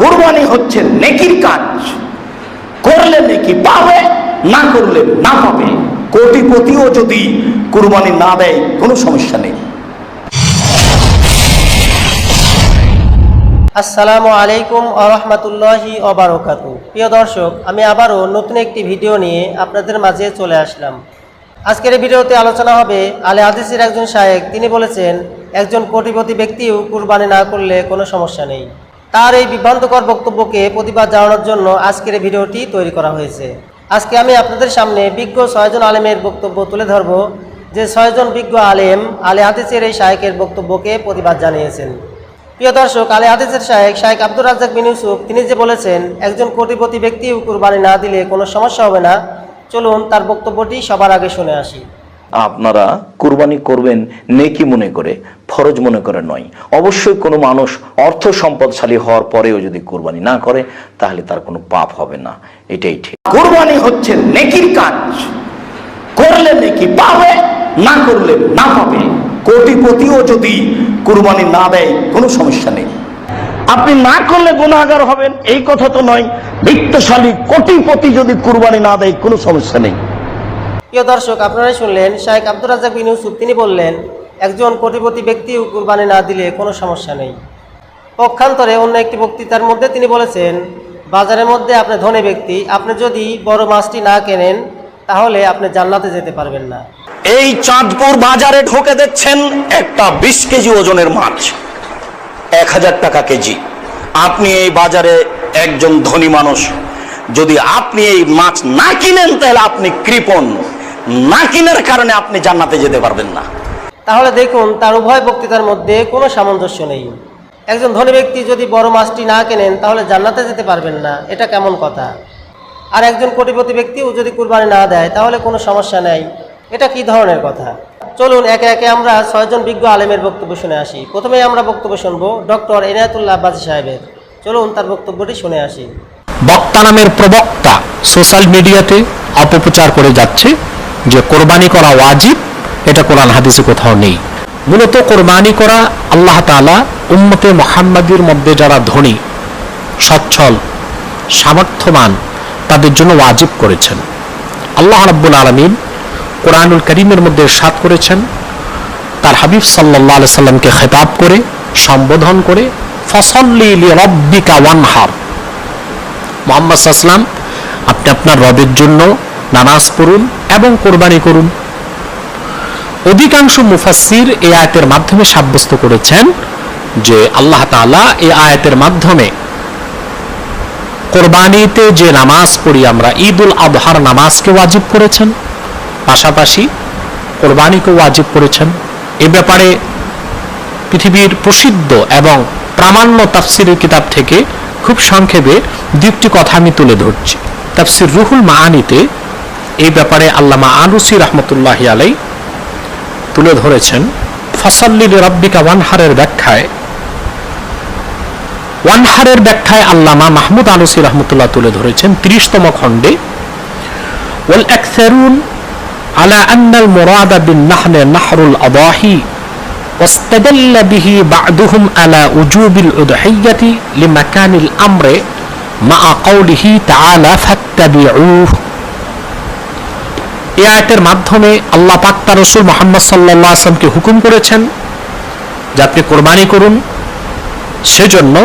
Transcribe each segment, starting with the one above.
কোরবানি হচ্ছে নেকির কাজ। করলে নেকি পাবে, না করলে না পাবে। কোটিপতিও যদি কোরবানি না দেয়, কোনো সমস্যা নেই। আসসালামু আলাইকুম আরহামতুল্লাহি অবারকাতু প্রিয় দর্শক, আমি আবারও নতুন একটি ভিডিও নিয়ে আপনাদের মাঝে চলে আসলাম। আজকের এই ভিডিওতে আলোচনা হবে আলে হাদিসের একজন শায়েক। তিনি বলেছেন, একজন কোটিপতি ব্যক্তিও কুরবানি না করলে কোনো সমস্যা নেই। তার এই বিভ্রান্তকর বক্তব্যকে প্রতিবাদ জানানোর জন্য আজকের এই ভিডিওটি তৈরি করা হয়েছে। আজকে আমি আপনাদের সামনে বিজ্ঞ ছয়জন আলেমের বক্তব্য তুলে ধরব, যে ছয়জন বিজ্ঞ আলেম আলে হাদিসের এই শায়েকের বক্তব্যকে প্রতিবাদ জানিয়েছেন। প্রিয় দর্শক, আলী হাদিসের শাহেক শাহেক আব্দুর রাজ্জাক বিন ইউসুফ, তিনি যে বলেছেন, একজন কোটিপতি ব্যক্তিও কুরবানি না দিলে কোনো সমস্যা হবে না। চলুন তার বক্তব্যটি সবার আগে শুনে আসি। আপনারা কুরবানি করবেন নেকি মনে করে, ফরজ মনে করে নয়। অবশ্যই কোনো মানুষ অর্থ সম্পদশালী হওয়ার পরেও যদি কুরবানি না করে, তাহলে তার কোনো পাপ হবে না। এটাই ঠিক। কুরবানি হচ্ছে নেকির কাজ। করলে নেকি পাবে, না করলে না পাবে। কোটিপতিও যদি কুরবানি না দেয়, কোনো সমস্যা নেই। আপনি না করলে গুণাগার হবেন, এই কথা তো নয়। বিত্তশালী কোটিপতি যদি কুরবানি না দেয়, কোনো সমস্যা নেই। প্রিয় দর্শক, আপনারাই শুনলেন শাহেক আব্দুর রাজ্জাক বিন ইউসুফ। তিনি বললেন, একজন কোটিপতি ব্যক্তিও কুরবানি না দিলে কোনো সমস্যা নেই। পক্ষান্তরে অন্য একটি বক্তৃতার মধ্যে তিনি বলেছেন, বাজারের মধ্যে আপনি ধনী ব্যক্তি, আপনি যদি বড় মাছটি না কেনেন, তাহলে আপনি জান্নাতে যেতে পারবেন না। এই চাঁদপুর বাজারে ঢোকে দেখছেন একটা বিশ কেজি ওজনের মাছ, এক হাজার টাকা কেজি। আপনি এই বাজারে একজন ধনী মানুষ। যদি আপনি এই মাছ না কিনেন, তাহলে আপনি কৃপণ। না কিনার কারণে আপনি জান্নাতে যেতে পারবেন না। তাহলে দেখুন তার উভয় বক্তৃতার মধ্যে কোনো সামঞ্জস্য নেই। একজন ধনী ব্যক্তি যদি বড় মাছটি না কেনেন তাহলে জান্নাতে যেতে পারবেন না। এটা কেমন কথা? আর একজন কোটিপতি ব্যক্তিও যদি কুরবানি না দেয় তাহলে কোনো সমস্যা নেই। এটা কি ধরনের কথা? চলুন একে একে আমরা ছয়জন বিজ্ঞ আলেমের বক্তব্য শুনে আসি। প্রথমেই আমরা বক্তব্য শুনব ডক্টর এনায়তুল্লাহ আব্বাসী সাহেবের। চলুন তার বক্তব্যটি শুনে আসি। বক্তা নামের প্রবক্তা সোশ্যাল মিডিয়াতে অপপ্রচার করে যাচ্ছে। যে কোরবানি করা ওয়াজিব, এটা কোরআন হাদিসে কোথাও নেই। মূলত কোরবানি করা আল্লাহ তাআলা উম্মতে মোহাম্মদীর মধ্যে যারা ধনী, সচ্ছল, সামর্থ্যবান, তাদের জন্য ওয়াজিব করেছেন। আল্লাহ রাব্বুল আলমিন কোরআনুল করিমের মধ্যে সাত করেছেন, তার হাবিব সাল্লাহ আলি সাল্লামকে খেতাব করে, সম্বোধন করে, ফসল্লি রব্বিকা ওয়ানহার। মোহাম্মদ আপনি আপনার রবের জন্য নামাজ পড়ুন এবং কোরবানি করুন। অধিকাংশ মুফাসির এই আয়াতের মাধ্যমে সাব্যস্ত করেছেন যে আল্লাহ তাআলা এই আয়াতের মাধ্যমে কোরবানিতে যে নামাজ পড়ি আমরা ঈদ উল আবহার নামাজকে ওয়াজিব করেছেন, পাশাপাশি কোরবানিকে ওয়াজিব করেছেন। এ ব্যাপারে পৃথিবীর প্রসিদ্ধ এবং প্রামাণ্য তাফসিরের কিতাব থেকে খুব সংক্ষেপে দুটি কথা আমি তুলে ধরছি। তাফসির রুহুল মাআনিতে এই ব্যাপারে আল্লামা আনুসি রহমতুল্লাহ আলাই তুলে ধরেছেন ফসল্লিল রব্বিকা ওয়ানহারের ব্যাখ্যায় ওয়ানহারের ব্যাখ্যায় আল্লামা মাহমুদ আনুসি রহমতুল্লাহ তুলে ধরেছেন ত্রিশতম খণ্ডে ওয়াল আকসারুন على أن المراد بالنحل نحر الأضاحي واستدل به بعضهم على وجوب الأضحية لمكان الأمر مع قوله تعالى فاتبعوه এই আয়াতের মাধ্যমে আল্লাহ পাক তার রসুল মোহাম্মদ সাল্লাহ আসলামকে হুকুম করেছেন যে আপনি কোরবানি করুন। সেজন্য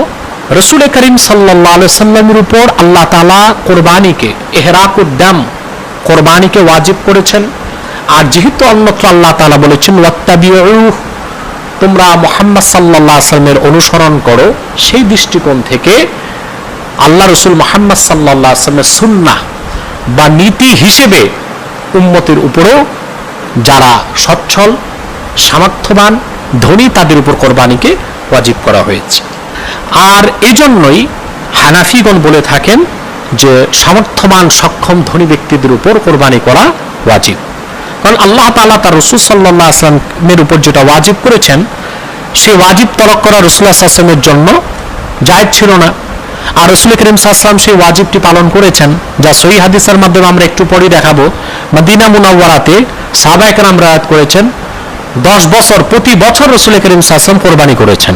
রসুল করিম সাল্লাহ সাল্লামের উপর আল্লাহ তালা কোরবানিকে এহরাকুদ্দাম কোরবানিকে ওয়াজিব করেছেন। আর যেহেতু অন্যত্র আল্লাহ তালা বলেছেন ওয়াত্তাবিউ তোমরা মোহাম্মদ সাল্লাহ আসলামের অনুসরণ করো। সেই দৃষ্টিকোণ থেকে আল্লাহ রসুল মোহাম্মদ সাল্লাহ আসলামের সুন্না বা নীতি হিসেবে উম্মতের উপরেও যারা সচ্ছল, সামর্থ্যবান, ধনী তাদের উপর কোরবানিকে ওয়াজিব করা হয়েছে। আর এই জন্যই হানাফিগণ বলে থাকেন যে, সামর্থ্যবান, সক্ষম, ধনী ব্যক্তিদের উপর কোরবানি করা ওয়াজিব। কারণ আল্লাহ তাআলা তার রসুল সাল্লাহ আসলামের উপর যেটা ওয়াজিব করেছেন সেই ওয়াজিব তরক করা রসুল্লাহ আসলামের জন্য জায়দ ছিল না। আর রসুল করিম সাল্লাম সেই ওয়াজিবটি পালন করেছেন, যা সহি হাদিসের মাধ্যমে আমরা একটু পরেই দেখাবো। মদিনা মুনাওয়ারাতে সাহাবায়কের আমরা করেছেন, দশ বছর প্রতি বছর রসুল করিম সাল্লাম কোরবানি করেছেন।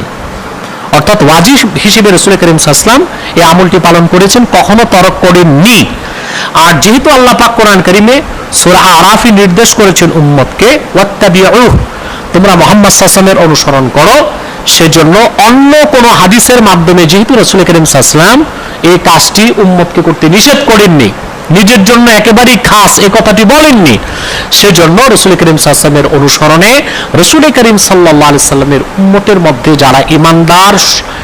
অর্থাৎ ওয়াজিব হিসেবে রসুল করিম সাল্লাম এই আমলটি পালন করেছেন, কখনো তরক করেননি। আর যেহেতু আল্লাহ পাক কোরআন করিমে সূরা আরাফি নির্দেশ করেছেন উম্মতকে, ওয়াত্তাবিউহ, তোমরা মোহাম্মদ সাল্লামের অনুসরণ করো। সেজন্য অন্য কোনো হাদিসের মাধ্যমে যেহেতু রসুল করিম সাল্লাম এই কাজটি উম্মতকে করতে নিষেধ করেননি নিজের জন্য একেবারেই খাস এ কথাটি বলেননি সেজন্য রসুল করিম সাল্লামের অনুসরণে রসুল করিম সাল্লাহ সাল্লামের উম্মতের মধ্যে যারা ইমানদার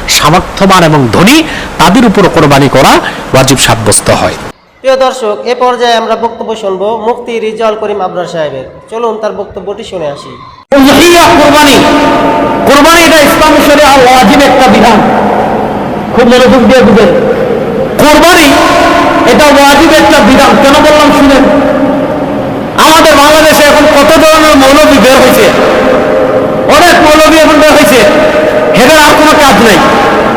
সামর্থ্যবান এবং ধনী তাদের উপর কোরবানি করা ওয়াজিব সাব্যস্ত হয়। প্রিয় দর্শক এ পর্যায়ে আমরা বক্তব্য শুনব মুক্তি রিজাল করিম আবরার সাহেবের। চলুন তার বক্তব্যটি শুনে আসি। কোরবানি। কোরবানি এটা ইসলামী শরিয়া ওয়াজিব একটা বিধান। খুব মনোযোগ দিয়ে বুঝেন। কোরবানি এটা ওয়াজিব একটা বিধান। কেন বললাম শুনেন? আমাদের বাংলাদেশে এখন কত ধরনের মৌলবী বের হয়েছে? অনেক মৌলবী এখন বের হয়েছে। হেদের আর কোনো কাজ নাই।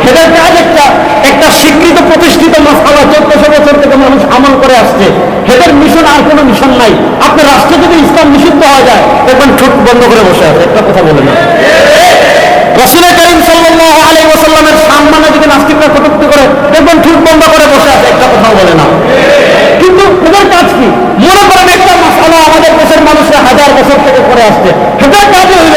হেদের কাজ একটা একটা স্বীকৃত প্রতিষ্ঠিত মশালা চোদ্দশো বছর থেকে মানুষ আমল করে আসছে। হেদের মিশন আর কোনো মিশন নাই। আপনার রাষ্ট্রে যদি ইসলাম নিষিদ্ধ হয়ে যায়, দেখবেন ঠোঁট বন্ধ করে বসে আছে। একটা কথা বলে না রসুল করিম সাল্লাল্লাহু আলাইহি ওয়াসাল্লামের সম্মানে যদি নাস্তিকরা কটূক্তি করে দেখবেন ঠিক বন্ধ করে বসে আছে, একটা কথাও বলে না। কিন্তু ওদের কাজ কি? মনে করেন একটা মশালা আমাদের দেশের মানুষরা হাজার বছর থেকে করে আসছে। সেটার কাজই হইল।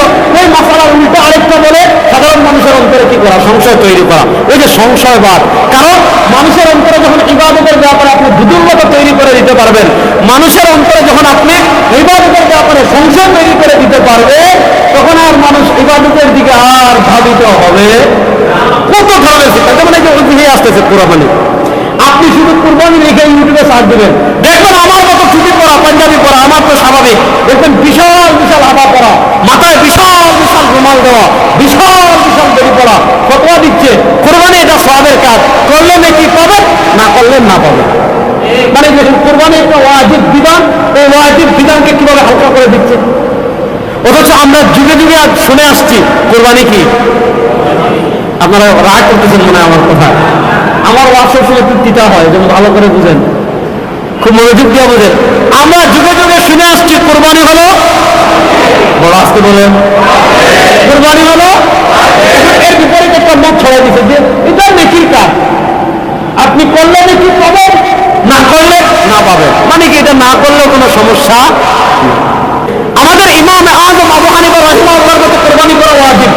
ওই মশালার উল্টো আরেকটা বলে সাধারণ মানুষের অন্তরে কি করা? সংশয় তৈরি করা। ওই যে সংশয়বাদ কারণ মানুষের অন্তরে যখন ইবাদতের ব্যাপারে আপনি দুদুর্লতা তৈরি করে দিতে পারবেন, মানুষের অন্তরে যখন আপনি ইবাদতের ব্যাপারে সংশয় তৈরি করে দিতে পারবে, তখন আর মানুষ ইবাদতের দিকে আর ভাবিত হবে কত ধরনের শিক্ষা যেমন এই যে ঐতিহ্য আসতেছে পুরোমানি আপনি শুধু কুরবানি লিখে ইউটিউবে সার্চ দেবেন। দেখবেন আমার মতো ছুটি পড়া, পাঞ্জাবি পড়া, আমার তো স্বাভাবিক। দেখবেন বিশাল বিশাল আবা পড়া মাথায় বিশাল বিশাল রুমাল দেওয়া। বিশাল বিশাল দড়ি পড়া। ফতোয়া দিচ্ছে, কোরবানি এটা সবের কাজ। করলে নাকি পাবেন না করলে না পাবেন মানে কোরবানি একটা ওয়াজিব বিধান ওয়াজিব বিধানকে কীভাবে হালকা করে দিচ্ছে? অথচ আমরা যুগে যুগে শুনে আসছি, কোরবানি কি? আপনারা রাগ করতেছেন মনে হয় আমার কথা আমার সবসময় একটু তিতা হয় যেমন ভালো করে বুঝেন। খুব মনোযোগ দিয়ে বুঝেন আমরা যুগে যুগে শুনে আসছি, কোরবানি হলো? বড় আসতে বলেন। কোরবানি হলো? এর একটা ছড়াই দিচ্ছে যে, এটা নেকির কাজ। আপনি করলে নাকি পাবেন, না করলে না পাবেন। মানে কি, এটা না কোনো সমস্যা আমাদের ইমাম আজম আবু মতো কোরবানি করা ওয়াজিব।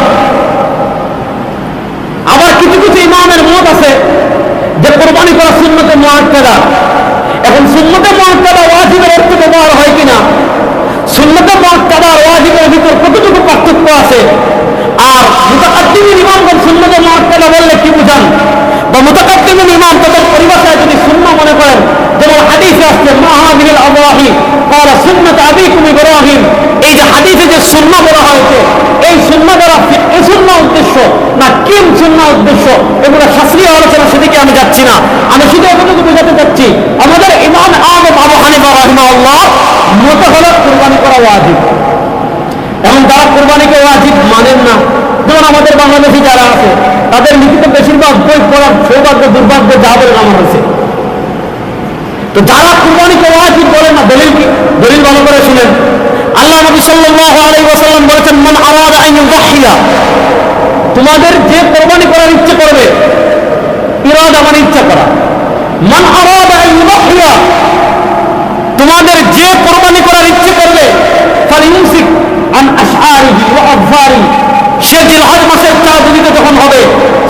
আবার কিছু কিছু ইমামের মত আছে যে কোরবানি করা সুন্নতে মুআক্কাদা। এখন সুন্নতে মুআক্কাদা ওয়াজিবের অর্থ ব্যবহার হয় কিনা? সুন্নতে আর ওয়াজিবের ভিতর কতটুকু পার্থক্য আছে? আর মুতাকাদ্দিমিন ইমামগণ সুন্নতে মুআক্কাদা বললে কি বুঝান? বা মুতাকাদ্দিমিন ইমাম তাদের পরিভাষায় যদি শূন্য মনে করেন যেমন হাদিসে আসছে মাহাবিল আবাহিম আমি যাচ্ছি না। আমি শুধু এতটুকু বোঝাতে চাচ্ছি, আমাদের ইমান আহমেদ আবু কোরবানি করা ওয়াজিব। এবং তারা কোরবানিকে ওয়াজিব মানেন না, যেমন আমাদের বাংলাদেশি যারা আছে, তাদের লিখিত বেশিরভাগ বই পড়ার সৌভাগ্য, দুর্ভাগ্য যা বলে নামা হয়েছে তো যারা কুরবানিকে ওয়াজিব বলেন না, দলিল কি? দলিল ভালো করে শুনেন। আল্লাহ নবী সাল্লাল্লাহু আলাইহি ওয়াসাল্লাম বলেছেন, মান আরাদা আন ইউযাহিয়া তোমাদের যে কোরবানি করার ইচ্ছে করবে, ইরাদা মানে ইচ্ছা করা। মান আরাদা আন ইউযাহিয়া তোমাদের যে কোরবানি করার ইচ্ছে করবে ফালিউসিক আন আশআরিহি ওয়া আযফারি সে জিলহজ মাসের চাঁদ দিতে যখন হবে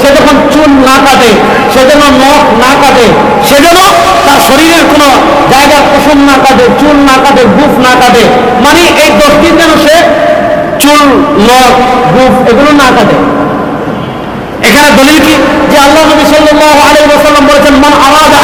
সে যখন চুল না কাটে সে যেন নখ না কাটে সে যেন তার শরীরের কোনো জায়গার কুসুম না কাটে, চুল না কাটে গুফ না কাটে। মানে এই দিন যেন সে চুল নখ গুফ এগুলো না কাটে। এখানে দলিল কি? যে আল্লাহ নবী সাল্লাহ আলাইহি ওয়াসাল্লাম বলেছেন, মান আলাদা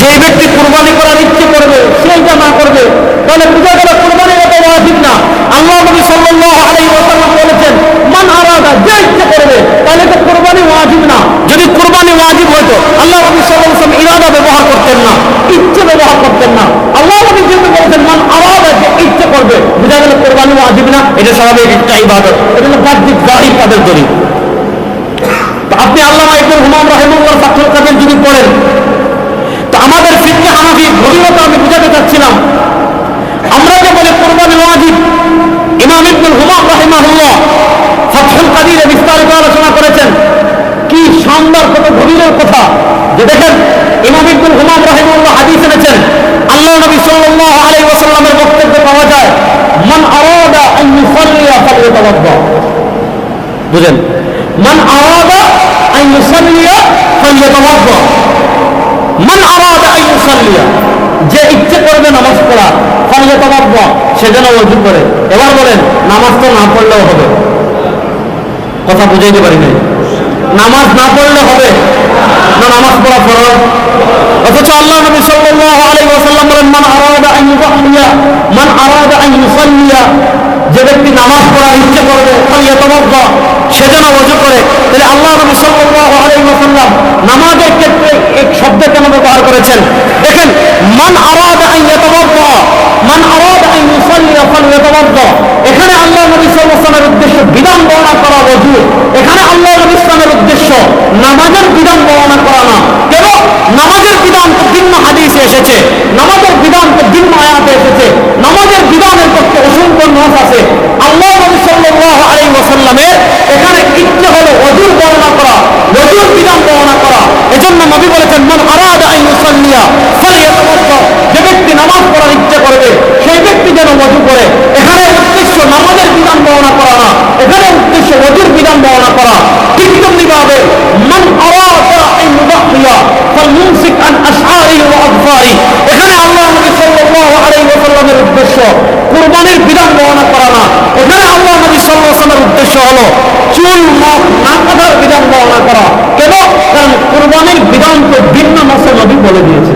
যে ব্যক্তি কুরবানি করার ইচ্ছে করবে, সেইটা না করবে, তাহলে বুঝা গেল কুরবানি এটা ওয়াজিব না। আল্লাহ নবী সাল্লাল্লাহু আলাইহি ওয়াসাল্লাম বলেছেন, মান আরাদা, যে ইচ্ছে করবে, তাহলে তো কুরবানি ওয়াজিব না। যদি কুরবানি ওয়াজিব হতো আল্লাহ নবী সাল্লাল্লাহু আলাইহি ইরাদা ব্যবহার করতেন না, ইচ্ছে ব্যবহার করতেন না। আল্লাহ নবী যেহেতু বলেছেন, মান আরাদা, যে ইচ্ছে করবে, বুঝা গেল কুরবানি ওয়াজিব না, এটা স্বাভাবিক একটা ইবাদত, এটা হলো বাহ্যিক জাহির কাদের দলিল আপনি আল্লাহ ইবনুল হুমাম রাহিমাহুল্লাহ ফাতহুল কাদির যদি পড়েন তো আমাদের ফিরকে হানাফি গভীরতা আমি বুঝাতে চাচ্ছিলাম। আমরা যে বলে কোরবানি ওয়াজিব, ইমাম ইবনুল হুমাম রাহিমাহুল্লাহ ফাতহুল কাদিরে বিস্তারিত আলোচনা করেছেন। কি শানদার, কত গভীরের কথা। যে দেখেন, ইমাম ইবনুল হুমাম রাহিমাহুল্লাহ হাদিস এনেছেন, আল্লাহ নবী সাল্লাল্লাহু আলাইহি ওয়াসাল্লামের বক্তব্যে পাওয়া যায়, মান আরাদা আন ইউসাল্লিয়া ফালইয়াতাওয়াদ্দা বুঝেন? মান আরাদা আন ইউসাল্লিয়া ফালইয়াতাওয়াদ্দা মান আরাদা আই যে ইচ্ছে করবে নামাজ পড়া সে যেন ওযু করে। এবার বলেন, নামাজ তো না পড়লেও হবে। কথা বুঝাইতে পারি নাই। নামাজ না পড়লে হবে? না, নামাজ পড়া ফরজ? অথচ আল্লাহ নবী সাল্লাল্লাহু আলাইহি ওয়াসাল্লাম বলেন, মান আরাদা আন ইউসাল্লিয়া মান আরাদা আন ইউসাল্লিয়া। যে ব্যক্তি নামাজ পড়ার ইচ্ছে করবে ফালিয়াতাওয়াদ্দা সে যেন ওযু করে। তাহলে আল্লাহ নবী সাল্লাল্লাহু আলাইহি ওয়াসাল্লাম নামাজের ক্ষেত্রে এক শব্দ কেন ব্যবহার করেছেন? দেখেন, মান আরাদা আন ইয়াতাওয়াদ্দা মান আরাদা আন ইউসাল্লিয়া ফালিয়াতাওয়াদ্দা এখানে আল্লাহ নবী সাল্লাল্লাহু আলাইহি ওয়াসাল্লামের উদ্দেশ্য বিধান বর্ণনা করা ওযু এখানে আল্লাহ ইসলামের উদ্দেশ্য, নামাজের বিধান বর্ণনা করা না। কেন? নামাজের বিধান ভিন্ন হাদিসে এসেছে। নামাজের বিধান ভিন্ন আয়াতে এসেছে। নামাজের বিধানের পক্ষে অসংখ্য নস আছে। আল্লাহ নবী সাল্লাল্লাহু আলাইহি ওয়াসাল্লামের এখানে ইচ্ছে হলো ওযুর বর্ণনা করা ওযুর বিধান বর্ণনা করা। এজন্য নবী বলেছেন, মান আরাদা ইউসাল্লিয়া ফালিয়াতাওয়াদ্দা যে ব্যক্তি নামাজ পড়ার ইচ্ছে করবে, সেই ব্যক্তি যেন ওযু করে। এখানে উদ্দেশ্য, নামাজের বিধান বর্ণনা করা না। এখানে উদ্দেশ্য ওযুর বিধান বর্ণনা করা। ঠিক উদ্দেশ্য বিধান উদ্দেশ্য বিধান করা। ভিন্ন বলে দিয়েছে।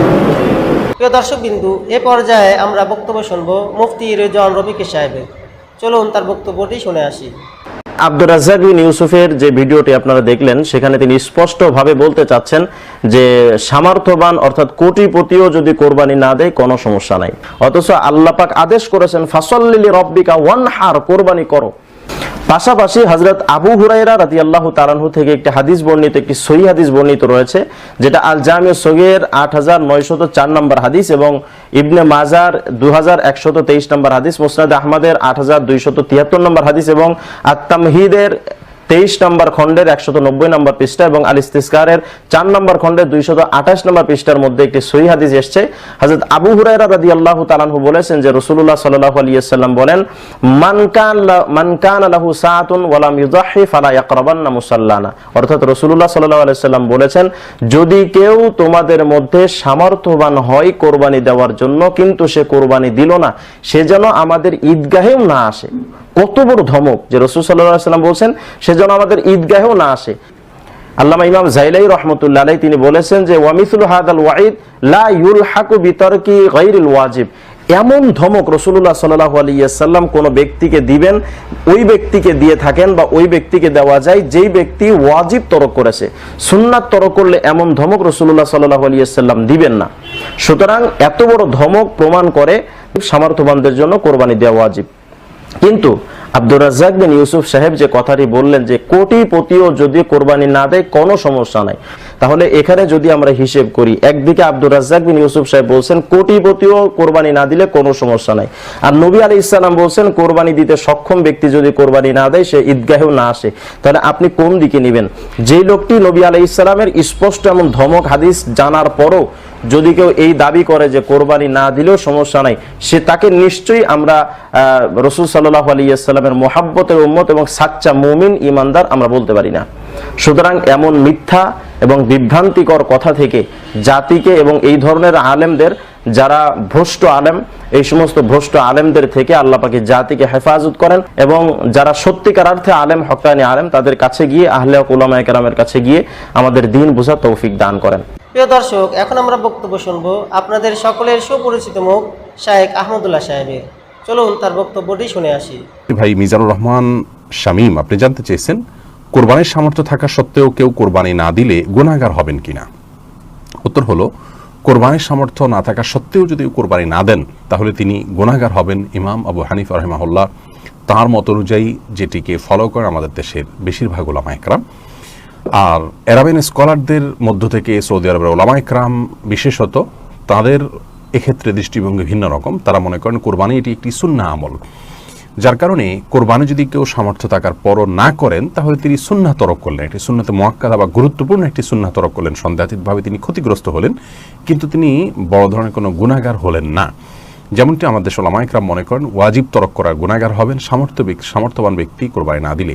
দর্শক বিন্দু এ পর্যায়ে আমরা বক্তব্য শুনব মুফতি রেজন রবিকে সাহেবের। চলুন তার বক্তব্যটি শুনে আসি। আব্দুর রাজ্জাক বিন ইউসুফের যে ভিডিওটি আপনারা দেখলেন, সেখানে তিনি স্পষ্টভাবে বলতে চাচ্ছেন যে সামর্থ্যবান অর্থাৎ কোটিপতিও যদি কোরবানি না দেয়, কোনো সমস্যা নাই। অথচ আল্লাহ পাক আদেশ করেছেন ফাসল্লিলি রব্বিকা ওয়ান হার কোরবানি করো। পাশাপাশি হজরত আবু হুরাইরা রাতি আল্লাহ তালানহু থেকে একটি হাদিস বর্ণিত, একটি সহি হাদিস বর্ণিত রয়েছে, যেটা আল জামিউ সগের আট হাজার নয়শত চার নম্বর হাদিস এবং ইবনে মাজার দু হাজার একশত তেইশ নম্বর হাদিস, মুসনাদ আহমদের আট হাজার দুইশত তিয়াত্তর নম্বর হাদিস এবং আত্মামহিদের তেইশ নম্বর খণ্ডের একশত নব্বই নম্বর পৃষ্ঠা এবং আল ইস্তিসকারের চার নম্বর খণ্ডের দুইশত আঠাশ নম্বর পৃষ্ঠার মধ্যে একটি সহি হাদিস এসছে। হজরত আবু হুরাইরা রাদি আল্লাহ তালানহু বলেছেন যে রসুল্লাহ সাল্লাহ আলিয়াল্লাম বলেন মানকান মানকান আলাহু সাআতুন ওয়ালাম ইউজাহি ফালা ইয়াকরাবান্না মুসাল্লানা। অর্থাৎ রসুল্লাহ সাল্লাহ আলাইসাল্লাম বলেছেন, যদি কেউ তোমাদের মধ্যে সামর্থ্যবান হয় কোরবানি দেওয়ার জন্য, কিন্তু সে কোরবানি দিল না, সে যেন আমাদের ঈদগাহেও না আসে। কত বড় ধমক যে রসুল সাল্লাহ সাল্লাম বলছেন, সে যেন আমাদের ঈদগাহেও না আসে। আল্লামা ইমাম জাইলাই রহমতুল্লাহ আলাই তিনি বলেছেন যে, ওয়ামিসুল হাদ আল ওয়াইদ লা ইউলহাকু বিতর্কি গাইরুল ওয়াজিব। এমন ধমক রসুল্লাহ সাল্লাহ আলিয়াল্লাম কোন ব্যক্তিকে দিবেন, ওই ব্যক্তিকে দিয়ে থাকেন বা ওই ব্যক্তিকে দেওয়া যায় যেই ব্যক্তি ওয়াজিব তরক করেছে। সুন্নাত তরক করলে এমন ধমক রসুল্লাহ সাল্লাহ আলিয়াল্লাম দিবেন না। সুতরাং এত বড় ধমক প্রমাণ করে সামর্থ্যবানদের জন্য কোরবানি দেওয়া ওয়াজিব। কিন্তু আব্দুর রাজ্জাক বিন ইউসুফ সাহেব যে কথাটি বললেন যে কোটিপতিও যদি কোরবানি না দেয়, কোনো সমস্যা নাই। তাহলে এখানে যদি আমরা হিসেব করি, একদিকে আব্দুর রাজ্জাক বিন ইউসুফ সাহেব বলছেন, কোটিপতিও কোরবানি না দিলে কোনো সমস্যা নাই। আর নবী আলী ইসলাম বলছেন, কোরবানি দিতে সক্ষম ব্যক্তি যদি কোরবানি না দেয়, সে ঈদগাহেও না আসে। তাহলে আপনি কোন দিকে নেবেন? যে লোকটি নবী আলাই ইসলামের স্পষ্ট এমন ধমক হাদিস জানার পরও যদি কেউ এই দাবি করে যে কোরবানি না দিলেও সমস্যা নাই, সে তাকে নিশ্চয়ই আমরা রসুল সাল্লাহ আলিয়াল্লামের মোহাব্বতের উম্মত এবং সাচ্চা মুমিন ইমানদার আমরা বলতে পারি না। সুতরাং এমন মিথ্যা এবং বিভ্রান্তিকর কথা থেকে জাতিকে এবং এই ধরনের আলেমদের, যারা ভ্রষ্ট আলেম, এই সমস্ত ভ্রষ্ট আলেমদের থেকে আল্লাহ পাকে জাতিকে হেফাজত করেন এবং যারা সত্যিকার অর্থে আলেম, হকানি আলেম, তাদের কাছে গিয়ে আহলে উলামায়ে কেরামের কাছে গিয়ে আমাদের দিন বোঝা তৌফিক দান করেন। প্রিয় দর্শক, এখন আমরা বক্তব্য শুনব আপনাদের সকলের সুপরিচিত মুখ শায়েক আহমদুল্লাহ সাহেবের। চলুন তার বক্তব্যটি শুনে আসি। ভাই, মিজানুর রহমান, শামীম, আপনি জানতে চেয়েছেন, কোরবানির সামর্থ্য থাকা সত্ত্বেও কেউ কোরবানি না দিলে গুণাগার হবেন কিনা? উত্তর হলো, কোরবানির সামর্থ্য না থাকা সত্ত্বেও যদি কোরবানি না দেন, তাহলে তিনি গুণাগার হবেন ইমাম আবু হানিফ রহমাহুল্লাহ। তাঁর মত অনুযায়ী যেটিকে ফলো করে আমাদের দেশের বেশিরভাগ ওলামা একরাম আর এরাবিন স্কলারদের মধ্য থেকে সৌদি আরবের ওলামা একরাম বিশেষত তাদের এক্ষেত্রে দৃষ্টিভঙ্গি ভিন্ন রকম। তারা মনে করেন কোরবানি এটি একটি সুন্না আমল। যার কারণে কোরবানি যদি কেউ সামর্থ্য থাকার পরও না করেন, তাহলে তিনি সুন্না তরক করলেন। একটি সুন্নাতে মোয়াক্কাদা বা গুরুত্বপূর্ণ একটি সুন্না তরক করলেন। সন্দেহাতীতভাবে তিনি ক্ষতিগ্রস্ত হলেন, কিন্তু তিনি বড় ধরনের কোনো গুণাগার হলেন না। যেমনটি আমাদের সোলামাইকরাম মনে করেন, ওয়াজিব তরক করার গুণাগার হবেন সামর্থ্য সামর্থ্যবান ব্যক্তি কোরবানি না দিলে।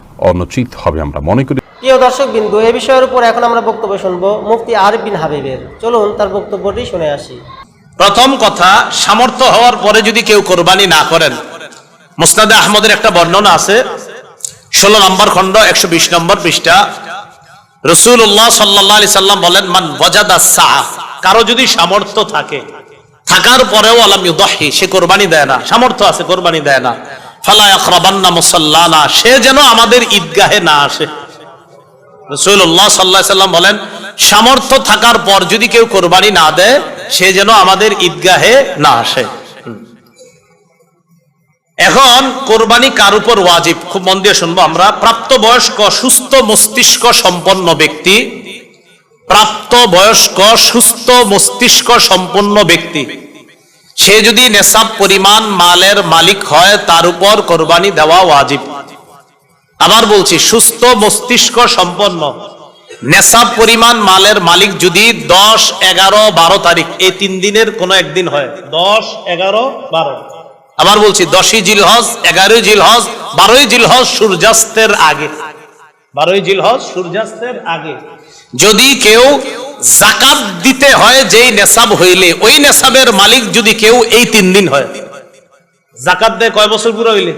অনুচিত হবে আমরা মনে করি। প্রিয় দর্শক বিন্দু এ বিষয়ের উপর এখন আমরা বক্তব্য শুনব মুফতি আরিফ বিন হাবিবের। চলুন তার বক্তব্যটি শুনে আসি। প্রথম কথা সামর্থ্য হওয়ার পরে যদি কেউ কোরবানি না করেন মুস্তাদে আহমদের একটা বর্ণনা আছে। ষোলো নম্বর খণ্ড একশো বিশ নম্বর পৃষ্ঠা। রসুল্লাহ সাল্লাহ আলি সাল্লাম বলেন মান ওয়াজাদা সাহ কারও যদি সামর্থ্য থাকে থাকার পরেও আলাম ইউদাহি সে কোরবানি দেয় না। সামর্থ্য আছে কোরবানি দেয় না। সামর্থ্য থাকার পর যদি কেউ কোরবানি না দেয়, সে যেন আমাদের ঈদগাহে না আসে। এখন কোরবানি কার উপর ওয়াজিব? খুব মন দিয়ে শুনব আমরা। প্রাপ্তবয়স্ক, সুস্থ মস্তিষ্ক সম্পন্ন ব্যক্তি প্রাপ্ত বয়স্ক সুস্থ মস্তিষ্ক সম্পন্ন ব্যক্তি। সে যদি নেশাব পরিমাণ মালের মালিক হয়, তার উপর কোরবানি দেওয়া ওয়াজিব। আবার বলছি, সুস্থ মস্তিষ্ক সম্পন্ন। নেশাব পরিমাণ মালের মালিক যদি দশ, এগারো, বারো তারিখ, এই তিন দিনের কোনো একদিন হয়। দশ, এগারো, বারো। আবার বলছি, দশই জিলহজ, এগারোই জিলহজ, বারোই জিলহজ সূর্যাস্তের আগে। বারোই জিলহজ সূর্যাস্তের আগে। যদি কেউ জাকাত দিতে হয়, যেই নেশাব হইলে। ওই নেশাবের মালিক যদি কেউ এই তিন দিন হয়। জাকাত দেয় কয় বছর পুরো হইলে?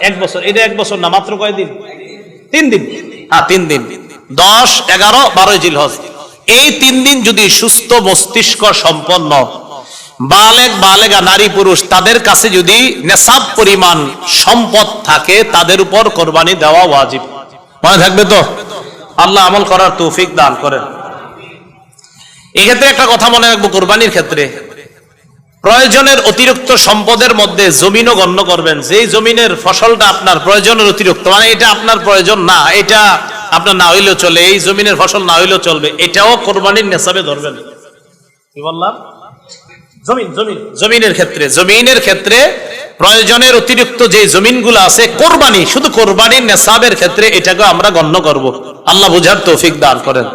এক বছর। এটা এক বছর না, মাত্র কয় দিন? তিন দিন। হ্যাঁ তিন দিন। দশ, এগারো, বারোই জিলহজ। এই তিন দিন যদি সুস্থ মস্তিষ্ক সম্পন্ন, বালেক, বালেগা, নারী, পুরুষ, তাদের কাছে যদি নেশাব পরিমাণ সম্পদ থাকে, তাদের উপর কোরবানি দেওয়া ওয়াজিব। মনে থাকবে তো? আল্লাহ আমল করার তৌফিক দান করেন। এক্ষেত্রে একটা কথা মনে রাখব, কোরবানির ক্ষেত্রে। প্রয়োজনের অতিরিক্ত সম্পদের মধ্যে জমিনও গণ্য করবেন। যেই জমিনের ফসলটা আপনার প্রয়োজনের অতিরিক্ত মানে এটা আপনার প্রয়োজন না, এটা আপনার না হইলেও চলে, এই জমিনের ফসল না হইলেও চলবে, এটাও কোরবানির নেশাবে ধরবেন। কি বললাম? জমিন জমিন। জমিনের ক্ষেত্রে জমিনের ক্ষেত্রে প্রয়োজনের অতিরিক্ত যে জমিনগুলো আছে, কোরবানি, শুধু কোরবানির নেশাবের ক্ষেত্রে এটাকে আমরা গণ্য করব। আল্লাহ বুঝার তৌফিক দান করেন।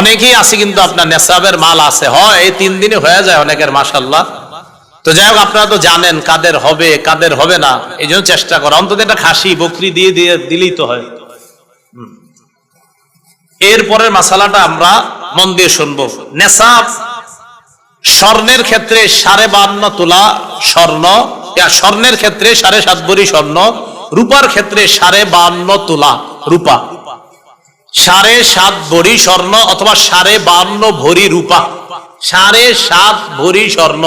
অনেকেই আছে কিন্তু আপনার নেশাবের মাল আছে। হয়, এই তিন দিনে হয়ে যায় অনেকের মাসাল্লাহ তো যাই হোক, আপনারা তো জানেন কাদের হবে কাদের হবে না এই জন্য চেষ্টা করা। অন্তত একটা খাসি, বকরি দিয়ে দিয়ে দিলেই তো হয়। এরপরের মাসালাটা আমরা মন দিয়ে শুনব। নেশাব স্বর্ণের ক্ষেত্রে সাড়ে বান্ন তোলা স্বর্ণ স্বর্ণের ক্ষেত্রে সাড়ে সাত ভরি স্বর্ণ, রূপার ক্ষেত্রে সাড়ে বান্ন তোলা রূপা। সাড়ে সাত ভরি স্বর্ণ অথবা সাড়ে বান্ন ভরি রূপা। সাড়ে সাত ভরি স্বর্ণ।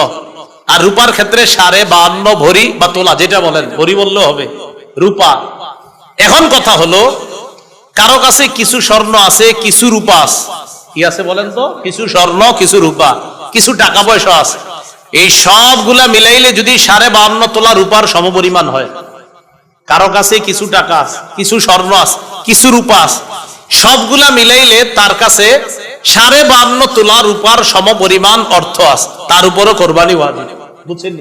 আর রূপার ক্ষেত্রে সাড়ে বান্ন ভরি বা তোলা, যেটা বলেন, ভরি বললেও হবে, রূপা। এখন কথা হলো, কারও কাছে কিছু স্বর্ণ আছে, কিছু রূপা আছে। কি আছে বলেন তো? কিছু স্বর্ণ, কিছু রূপা, কিছু টাকা পয়সা আছে। এই সবগুলা মিলাইলে যদি সাড়ে বান্ন তোলা রূপার সমপরিমাণ হয়। কারও কাছে কিছু টাকা আছে, কিছু স্বর্ণ আছে, কিছু রূপা আছে। সবগুলা মিলাইলে তার কাছে সাড়ে বান্ন তোলা রূপার সমপরিমাণ অর্থ আছে। তার উপরও কোরবানি ওয়াজিব। বুঝছেন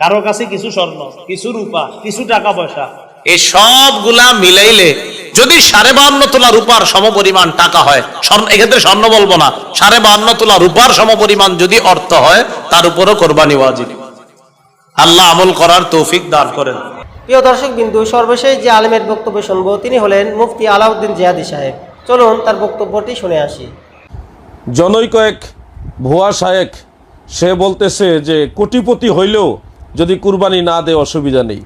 কারও কাছে কিছু স্বর্ণ, কিছু রূপা, কিছু টাকা পয়সা, এই সবগুলা মিলাইলে যদি সাড়ে বান্ন তোলা রূপার সম পরিমাণ টাকা হয়, স্বর্ণ এক্ষেত্রে স্বর্ণ বলব না, সাড়ে বান্ন তোলা রূপার সম পরিমাণ যদি অর্থ হয়, তার উপরও কোরবানি ওয়াজিব। আল্লাহ আমল করার তৌফিক দান করেন। প্রিয় দর্শক বিন্দু সর্বশেষ যে আলেমের বক্তব্য শুনব, তিনি হলেন মুফতি আলাউদ্দিন জিয়াদি সাহেব। চলুন তার বক্তব্যটি শুনে আসি। জনৈক এক ভুয়া শায়েক, সে বলতেছে যে কোটিপতি হইলেও যদি কুরবানি না দেয় অসুবিধা নেই।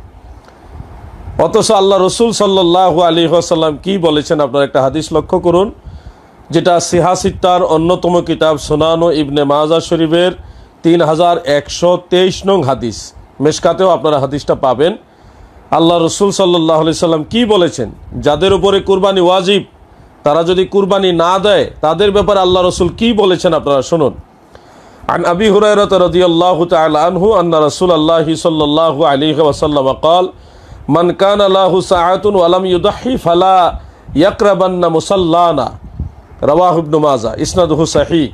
অথচ আল্লাহ রসুল সাল্লাহ আলী আসাল্লাম কি বলেছেন আপনার একটা হাদিস লক্ষ্য করুন, যেটা সিহাসিত্তার অন্যতম কিতাব সোনানো ইবনে মাজা শরীফের তিন হাজার একশো তেইশ নং হাদিস। মেশকাতেও আপনারা হাদিসটা পাবেন। আল্লাহ রসুল সাল্লাহ সাল্লাম কি বলেছেন যাদের উপরে কুরবানি ওয়াজিব তারা যদি কুরবানি না দেয় তাদের ব্যাপারে আল্লাহ রসুল কি বলেছেন আপনারা শুনুন عن أبي هريرة رضي الله تعالى عنه أن رسول الله صلى الله عليه وسلم قال من كان له ساعة ولم يضحي فلا يقربن مصلانا رواه ابن ماجه ইসনাদুহু সহিহ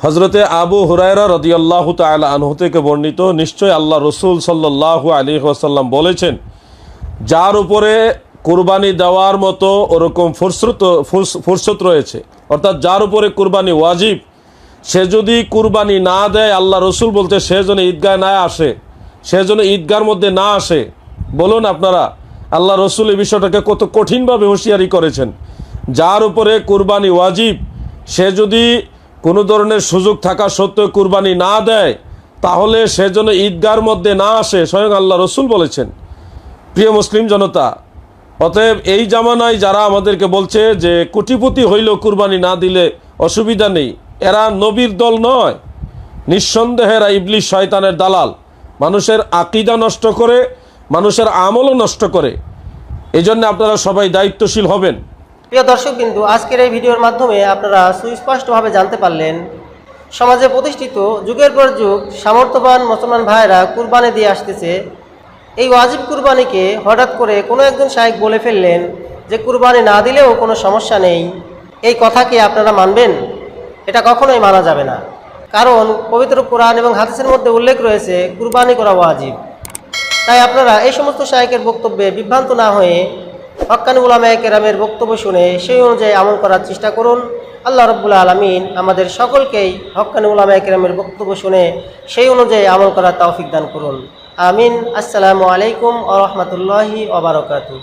হজরতে আবু হুরায়রা রদিয়াল্লাহু তাআলা আনহু থেকে বর্ণিত নিশ্চয় আল্লাহ রসুল সাল্লাল্লাহু আলাইহি ওয়াসাল্লাম বলেছেন যার উপরে কুরবানি দেওয়ার মতো ওরকম ফুরসত ফুরসত রয়েছে। অর্থাৎ যার উপরে কুরবানি ওয়াজিব, সে যদি কুরবানি না দেয়, আল্লাহ রসুল বলতে সে যেন ঈদগায় না আসে, সে যেন ঈদগার মধ্যে না আসে। বলুন আপনারা, আল্লাহ রসুল এই বিষয়টাকে কত কঠিনভাবে হুঁশিয়ারি করেছেন। যার উপরে কুরবানি ওয়াজিব, সে যদি কোনো ধরনের সুযোগ থাকা সত্ত্বেও কুরবানি না দেয়, তাহলে সে যেন ঈদগার মধ্যে না আসে, স্বয়ং আল্লাহ রসুল বলেছেন। প্রিয় মুসলিম জনতা, অতএব এই জামানায় যারা আমাদেরকে বলছে যে কোটিপতি হইলেও কুরবানি না দিলে অসুবিধা নেই, এরা নবীর দল নয়। নিঃসন্দেহে এরা ইবলিশ শয়তানের দালাল। মানুষের আকিদা নষ্ট করে, মানুষের আমলও নষ্ট করে। এই জন্য আপনারা সবাই দায়িত্বশীল হবেন। প্রিয় দর্শক বিন্দু, আজকের এই ভিডিওর মাধ্যমে আপনারা সুস্পষ্টভাবে জানতে পারলেন, সমাজে প্রতিষ্ঠিত যুগের পর যুগ সামর্থ্যবান মুসলমান ভাইয়েরা কুরবানি দিয়ে আসতেছে। এই ওয়াজিব কুরবানিকে হঠাৎ করে কোনো একজন শাহেক বলে ফেললেন যে কুরবানি না দিলেও কোনো সমস্যা নেই। এই কথা কি আপনারা মানবেন? এটা কখনোই মানা যাবে না। কারণ পবিত্র কোরআন এবং হাদিসের মধ্যে উল্লেখ রয়েছে, কুরবানি করা ওয়াজিব। তাই আপনারা এই সমস্ত শায়কের বক্তব্যে বিভ্রান্ত না হয়ে হক্কানি উলামায় কেরামের বক্তব্য শুনে সেই অনুযায়ী আমল করার চেষ্টা করুন। আল্লাহ রব্বুল আলমিন আমাদের সকলকেই হক্কানি উলামায় কেরামের বক্তব্য শুনে সেই অনুযায়ী আমল করার তৌফিক দান করুন। আমিন। আসসালামু আলাইকুম আ রহমতুল্লাহি ওবরাকাতু